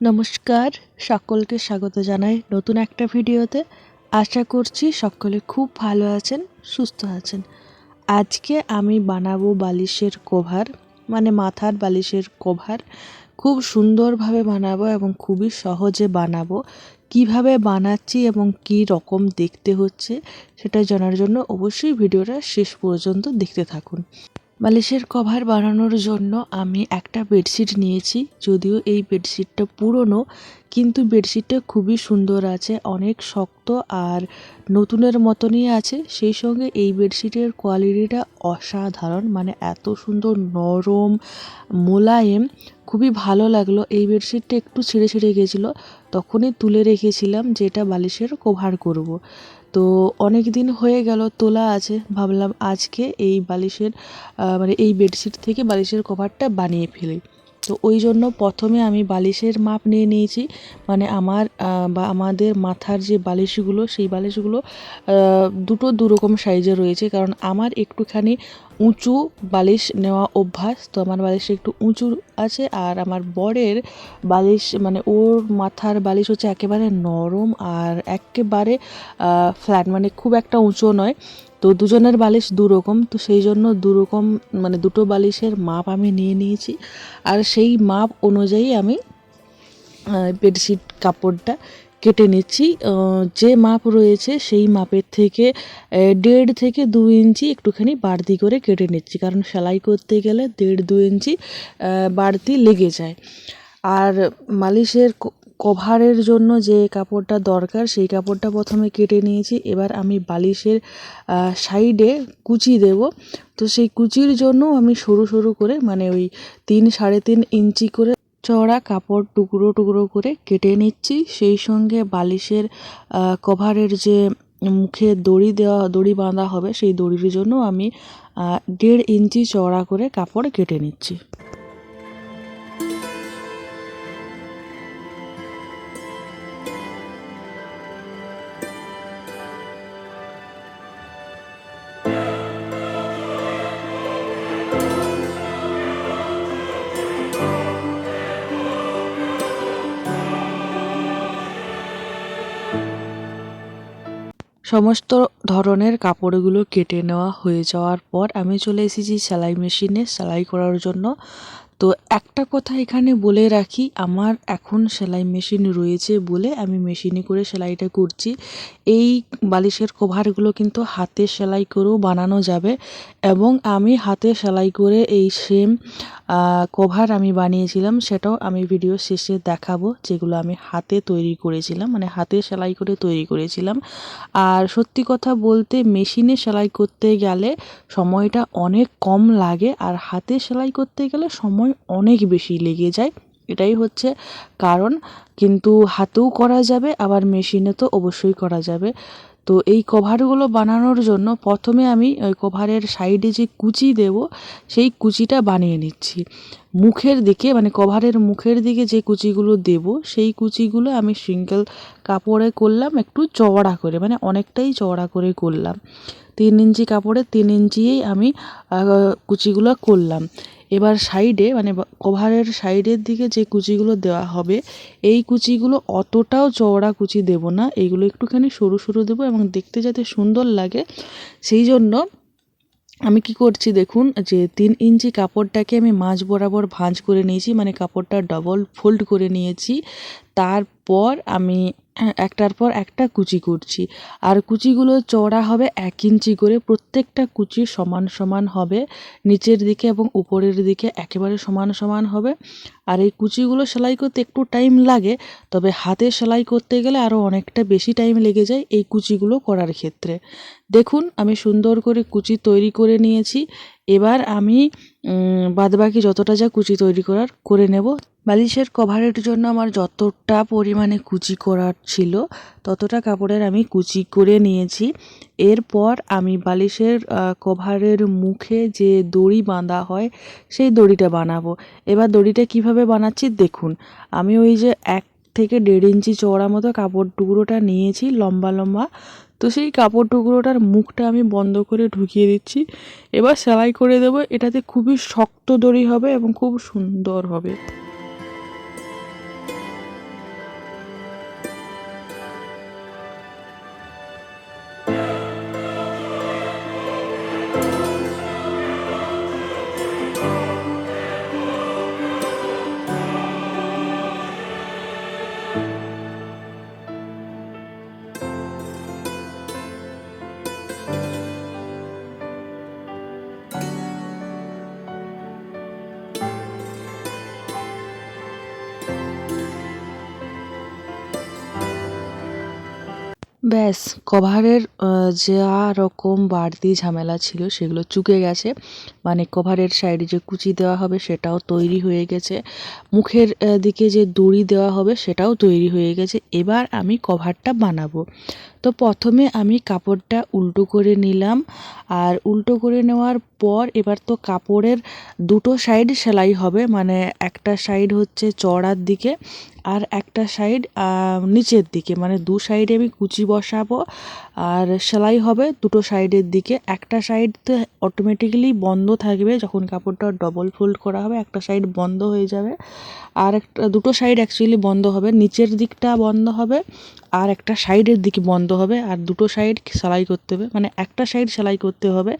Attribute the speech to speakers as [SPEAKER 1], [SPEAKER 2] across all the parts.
[SPEAKER 1] নমস্কার, সকলকে স্বাগত জানাই নতুন একটা ভিডিওতে। আশা করছি সকলে খুব ভালো আছেন, সুস্থ আছেন। আজকে আমি বানাবো বালিশের কভার মানে মাথার বালিশের কভার। খুব সুন্দরভাবে বানাবো এবং খুবই সহজে বানাবো। কীভাবে বানাচ্ছি এবং কি রকম দেখতে হচ্ছে, সেটা জানার জন্য অবশ্যই ভিডিওটা শেষ পর্যন্ত দেখতে থাকুন। বালিশের কভার বানানোর জন্য আমি একটা বেডশিট নিয়েছি। যদিও এই বেডশিটটা পুরনো, কিন্তু বেডশিটটা খুবই সুন্দর আছে, অনেক শক্ত আর নতুনের মতনই আছে। সেই সঙ্গে এই বেডশিটের কোয়ালিটিটা অসাধারণ মানে এত সুন্দর, নরম, মোলায়েম, খুবই ভালো লাগল। এই বেডশিটটা একটু ছিঁড়ে ছিঁড়ে গেছিল, তখনই তুলে রেখেছিলাম যেটা বালিশের কভার করব। তো অনেক দিন হয়ে গেল, তোলা আছে। ভাবলাম আজকে এই বালিশের মানে এই বেডশিট থেকে বালিশের কভারটা বানিয়ে ফেলি। তো ওই জন্য প্রথমে আমি বালিশের মাপ নিয়ে নিয়েছি। মানে আমার বা আমাদের মাথার যে বালিশগুলো, সেই বালিশগুলো দুটো দুরকম সাইজে রয়েছে। কারণ আমার একটুখানি উঁচু বালিশ নেওয়া অভ্যাস। তো আমার বালিশ একটু উঁচু আছে আর আমার বরের বালিশ মানে ওর মাথার বালিশ হচ্ছে একেবারে নরম আর একেবারে ফ্ল্যাট মানে খুব একটা উঁচু নয়। তো দুজনের বালিশ দুরকম, তো সেই জন্য দুরকম মানে দুটো বালিশের মাপ আমি নিয়ে নিয়েছি। আর সেই মাপ অনুযায়ী আমি বেডশিট কাপড়টা কেটে নিচ্ছি। যে মাপ রয়েছে সেই মাপের থেকে দেড় থেকে দু ইঞ্চি একটুখানি বাড়তি করে কেটে নিচ্ছি। কারণ সেলাই করতে গেলে দেড় দু ইঞ্চি বাড়তি লেগে যায়। আর মালিশের কভারের জন্য যে কাপড়টা দরকার, সেই কাপড়টা প্রথমে কেটে নিয়েছি। এবার আমি বালিশের সাইডে কুচি দেব। তো সেই কুচির জন্য আমি সরু সরু করে মানে ওই তিন সাড়ে তিন ইঞ্চি করে চড়া কাপড় টুকরো টুকরো করে কেটে নিচ্ছি। সেই সঙ্গে বালিশের কভারের যে মুখে দড়ি দেওয়া, দড়ি বাঁধা হবে, সেই দড়ির জন্য আমি দেড় ইঞ্চি চওড়া করে কাপড় কেটে নিচ্ছি। সমস্ত ধরনের কাপড়গুলো কেটে নেওয়া হয়ে যাওয়ার পর আমি চলে এসেছি সেলাই মেশিনে। সেলাই করার জন্য তো একটা কথা এখানে বলে রাখি, আমার এখন সেলাই মেশিন রয়েছে বলে আমি মেশিনে করে সেলাইটা করছি। এই বালিশের কভারগুলো কিন্তু হাতে সেলাই করেও বানানো যাবে এবং আমি হাতে সেলাই করে এই সেম কভার আমি বানিয়েছিলাম, সেটাও আমি ভিডিও শেষে দেখাবো, যেগুলো আমি হাতে তৈরি করেছিলাম মানে হাতে সেলাই করে তৈরি করেছিলাম। আর সত্যি কথা বলতে মেশিনে সেলাই করতে গেলে সময়টা অনেক কম লাগে, আর হাতে সেলাই করতে গেলে সময় অনেক বেশি লেগে যায়। এটাই হচ্ছে কারণ। কিন্তু হাতেও করা যাবে, আবার মেশিনে তো অবশ্যই করা যাবে। তো এই কভারগুলো বানানোর জন্য প্রথমে আমি ওই কভারের সাইডে যে কুচি দেব, সেই কুচিটা বানিয়ে নিচ্ছি। মুখের দিকে মানে কভারের মুখের দিকে যে কুচিগুলো দেব, সেই কুচিগুলো আমি সিঙ্গেল কাপড়ে করলাম, একটু চওড়া করে মানে অনেকটাই চওড়া করে করলাম। তিন ইঞ্চি কাপড়ে তিন ইঞ্চিয়েই আমি কুচিগুলো করলাম। এবার সাইডে মানে কভারের সাইডের দিকে যে কুচিগুলো দেওয়া হবে, এই কুচিগুলো অতটাও চওড়া কুচি দেব না। এইগুলো একটুখানি সরু সরু দেবো এবং দেখতে যাতে সুন্দর লাগে। সেই জন্য আমি কি করছি দেখুন, যে তিন ইঞ্চি কাপড়টাকে আমি মাঝ বরাবর ভাঁজ করে নিয়েছি মানে কাপড়টা ডবল ফোল্ড করে নিয়েছি। তারপর আমি একটার পর একটা কুচি করছি। আর কুচিগুলো চওড়া হবে এক ইঞ্চি করে, প্রত্যেকটা কুচি সমান সমান হবে, নিচের দিকে এবং উপরের দিকে একেবারে সমান সমান হবে। আর এই কুচিগুলো সেলাই করতে একটু টাইম লাগে, তবে হাতে সেলাই করতে গেলে আরও অনেকটা বেশি টাইম লেগে যায় এই কুচিগুলো করার ক্ষেত্রে। দেখুন, আমি সুন্দর করে কুচি তৈরি করে নিয়েছি। এবার আমি বাদবাকি যতটা যা কুচি তৈরি করার করে নেব। বালিশের কভারের জন্য আমার যতটা পরিমাণে কুচি করার ছিল, ততটা কাপড়ের আমি কুচি করে নিয়েছি। এরপর আমি বালিশের কভারের মুখে যে দড়ি বাঁধা হয়, সেই দড়িটা বানাবো। এবার দড়িটা কীভাবে বানাচ্ছি দেখুন। আমি ওই যে এক থেকে দেড় ইঞ্চি চওড়া মতো কাপড় টুকরোটা নিয়েছি, লম্বা লম্বা। তো সেই কাপড় টুকরোটার মুখটা আমি বন্ধ করে ঢুকিয়ে দিচ্ছি। এবার সেলাই করে দেবো। এটাতে খুবই শক্ত দড়ি হবে এবং খুব সুন্দর হবে। ব্যাস কভারের যা রকম বাড়তি ঝামেলা ছিল সেগুলো চুকে গেছে। মানে কভারের সাইডে যে কুচি দেওয়া হবে সেটাও তৈরি হয়ে গেছে। মুখের দিকে যে দড়ি দেওয়া হবে সেটাও তৈরি হয়ে গেছে। এবার আমি কভারটা বানাবো। তো প্রথমে আমি কাপড়টা উল্টো করে নিলাম আর উল্টো করে নেওয়ার পর এবার তো কাপড়ের দুটো সাইড সেলাই হবে মানে একটা সাইড হচ্ছে চড়ার দিকে আর একটা সাইড নিচের দিকে মানে দু সাইডে আমি কুচি বসাবো আর সেলাই হবে দুটো সাইডের দিকে। একটা সাইড তো অটোমেটিক্যালি বন্ধ থাকবে যখন কাপড়টা ডবল ফোল্ড করা হবে, একটা সাইড বন্ধ হয়ে যাবে আর একটা, দুটো সাইড অ্যাকচুয়ালি বন্ধ হবে। নিচের দিকটা বন্ধ হবে আর একটা সাইডের দিকে বন্ধ হবে, আর দুটো সাইড সেলাই করতে হবে। মানে একটা সাইড সেলাই করতে হবে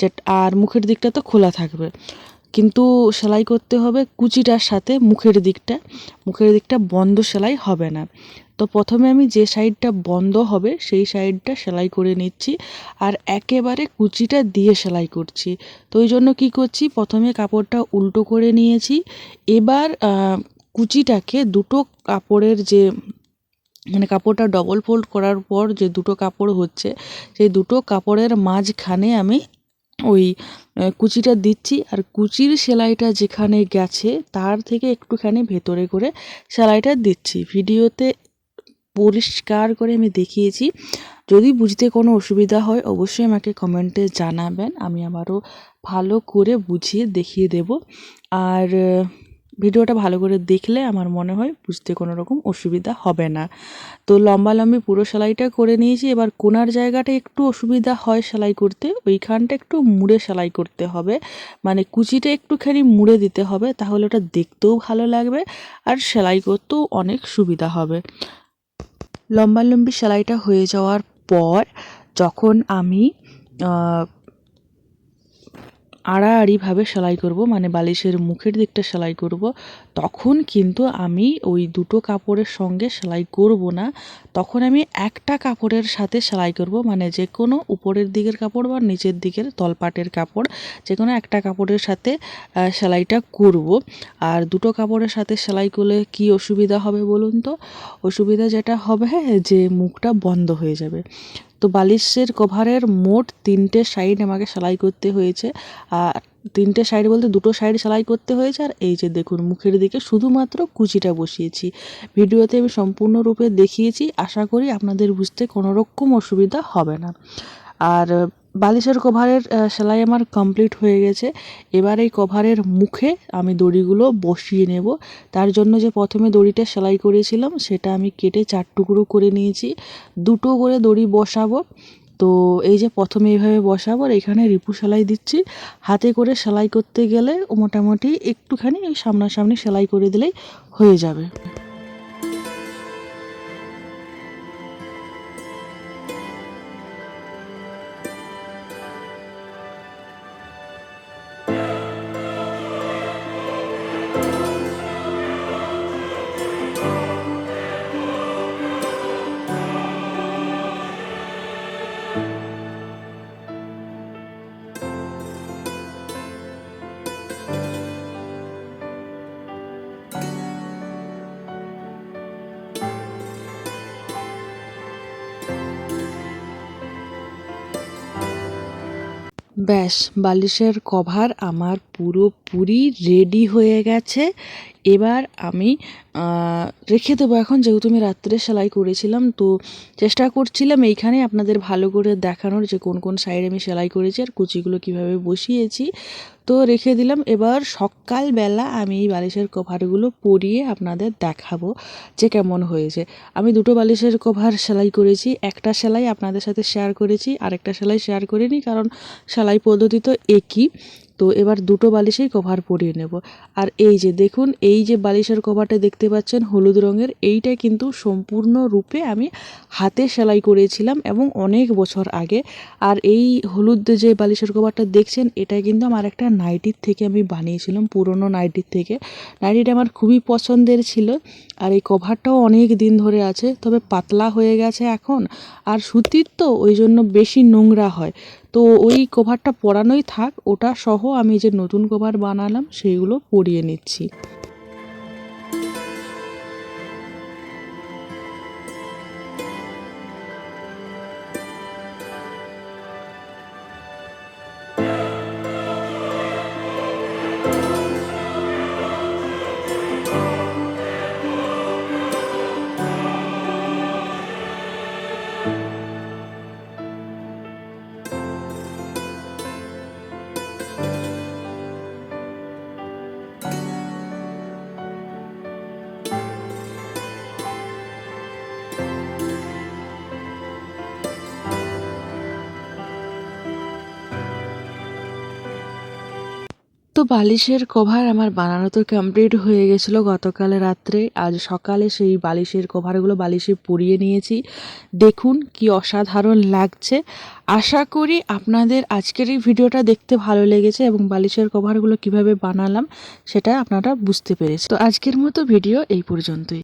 [SPEAKER 1] যে আর মুখের দিকটা তো খোলা থাকবে। কিন্তু সেলাই করতে হবে কুচিটার সাথে মুখের দিকটা। মুখের দিকটা বন্ধ সেলাই হবে না। তো প্রথমে আমি যে সাইডটা বন্ধ হবে, সেই সাইডটা সেলাই করে নিচ্ছি, আর একেবারে কুচিটা দিয়ে সেলাই করছি। তো ওই জন্য কী করছি, প্রথমে কাপড়টা উল্টো করে নিয়েছি। এবার কুচিটাকে দুটো কাপড়ের যে মানে কাপড়টা ডবল ফোল্ড করার পর যে দুটো কাপড় হচ্ছে, সেই দুটো কাপড়ের মাঝখানে আমি ওই কুচিটা দিচ্ছি। আর কুচির সেলাইটা যেখানে গেছে, তার থেকে একটুখানি ভেতরে করে সেলাইটা দিচ্ছি। ভিডিওতে পরিষ্কার করে আমি দেখিয়েছি। যদি বুঝতে কোনো অসুবিধা হয়, অবশ্যই আমাকে কমেন্টে জানাবেন। আমি আবারও ভালো করে বুঝিয়ে দেখিয়ে দেব। আর ভিডিওটা ভালো করে দেখলে আমার মনে হয় বুঝতে কোনো রকম অসুবিধা হবে না। তো লম্বা লম্বি পুরো সেলাইটা করে নিয়েছি। এবার কোনার জায়গাটা একটু অসুবিধা হয় সেলাই করতে। ওইখানটা একটু মুড়ে সেলাই করতে হবে। মানে কুচিটা একটুখানি মুড়ে দিতে হবে, তাহলে ওটা দেখতেও ভালো লাগবে আর সেলাই করতেও অনেক সুবিধা হবে। লম্বালম্বি সেলাইটা হয়ে যাওয়ার পর যখন আমি আড়াআড়িভাবে সেলাই করব মানে বালিশের মুখের দিকটা সেলাই করব। তখন কিন্তু আমি ওই দুটো কাপড়ের সঙ্গে সেলাই করব না। তখন আমি একটা কাপড়ের সাথে সেলাই করব মানে যে কোনো উপরের দিকের কাপড় বা নিচের দিকের তলপাটের কাপড় যে কোনো একটা কাপড়ের সাথে সেলাইটা করব। আর দুটো কাপড়ের সাথে সেলাই করলে কি অসুবিধা হবে বলুন তো? অসুবিধা যেটা হবে যে মুখটা বন্ধ হয়ে যাবে। তো বালিশের কভারের মোট তিনটে সাইড আমাকে সেলাই করতে হয়েছে। আর তিনটে সাইড বলতে দুটো সাইড সেলাই করতে হয়েছে। আর এই যে দেখুন, মুখের দিকে শুধুমাত্র কুচিটা বসিয়েছি। ভিডিওতে আমি সম্পূর্ণরূপে দেখিয়েছি। আশা করি আপনাদের বুঝতে কোনো রকম অসুবিধা হবে না। আর বালিশের কভারের সেলাই আমার কমপ্লিট হয়ে গেছে। এবার এই কভারের মুখে আমি দড়িগুলো বসিয়ে নেব। তার জন্য যে প্রথমে দড়িটা সেলাই করেছিলাম, সেটা আমি কেটে চার টুকরো করে নিয়েছি। দুটো করে দড়ি বসাবো। তো এই যে প্রথমে এইভাবে বসাবো এখানে রিপু সেলাই দিচ্ছি। হাতে করে সেলাই করতে গেলে মোটামুটি একটুখানি ওই সামনাসামনি সেলাই করে দিলেই হয়ে যাবে। ব্যাস বালিশের কভার আমার পুরোপুরি রেডি হয়ে গেছে। এবার আমি রেখে দেবো এখন, যেহেতু আমি রাত্রে সেলাই করেছিলাম, তো চেষ্টা করছিলাম এইখানে আপনাদের ভালো করে দেখানোর যে কোন কোন সাইডে আমি সেলাই করেছি আর কুচিগুলো কীভাবে বসিয়েছি। তো রেখে দিলাম, এবার সকালবেলা আমি এই বালিশের কভারগুলো পরিয়ে আপনাদের দেখাবো যে কেমন হয়েছে। আমি দুটো বালিশের কভার সেলাই করেছি, একটা সেলাই আপনাদের সাথে শেয়ার করেছি, আরেকটা সেলাই শেয়ার করিনি, কারণ সেলাই পদ্ধতি তো একই। তো এবার দুটো বালিশেই কভার পরিয়ে নেব। আর এই যে দেখুন, এই যে বালিশের কভারটা দেখতে পাচ্ছেন হলুদ রঙের, এইটা কিন্তু সম্পূর্ণরূপে আমি হাতে সেলাই করেছিলাম এবং অনেক বছর আগে। আর এই হলুদ যে বালিশের কভারটা দেখছেন, এটা কিন্তু আমার একটা নাইটির থেকে আমি বানিয়েছিলাম, পুরনো নাইটির থেকে। নাইটিটা আমার খুবই পছন্দের ছিল আর এই কভারটাও অনেক দিন ধরে আছে, তবে পাতলা হয়ে গেছে এখন। আর সুতির তো, ওই জন্য বেশি নোংরা হয়। তো ওই কভারটা পরানোই থাক, ওটা সহ আমি যে নতুন কভার বানালাম, সেইগুলো পরিয়ে নিচ্ছি। তো বালিশের কভার আমার বানানো তো কমপ্লিট হয়ে গেছিল গতকাল রাত্রে। আজ সকালে সেই বালিশের কভারগুলো বালিশে পুড়িয়ে নিয়েছি। দেখুন কি অসাধারণ লাগছে। আশা করি আপনাদের আজকের এই ভিডিওটা দেখতে ভালো লেগেছে এবং বালিশের কভারগুলো কীভাবে বানালাম সেটা আপনারা বুঝতে পেরেছে তো আজকের মতো ভিডিও এই পর্যন্তই।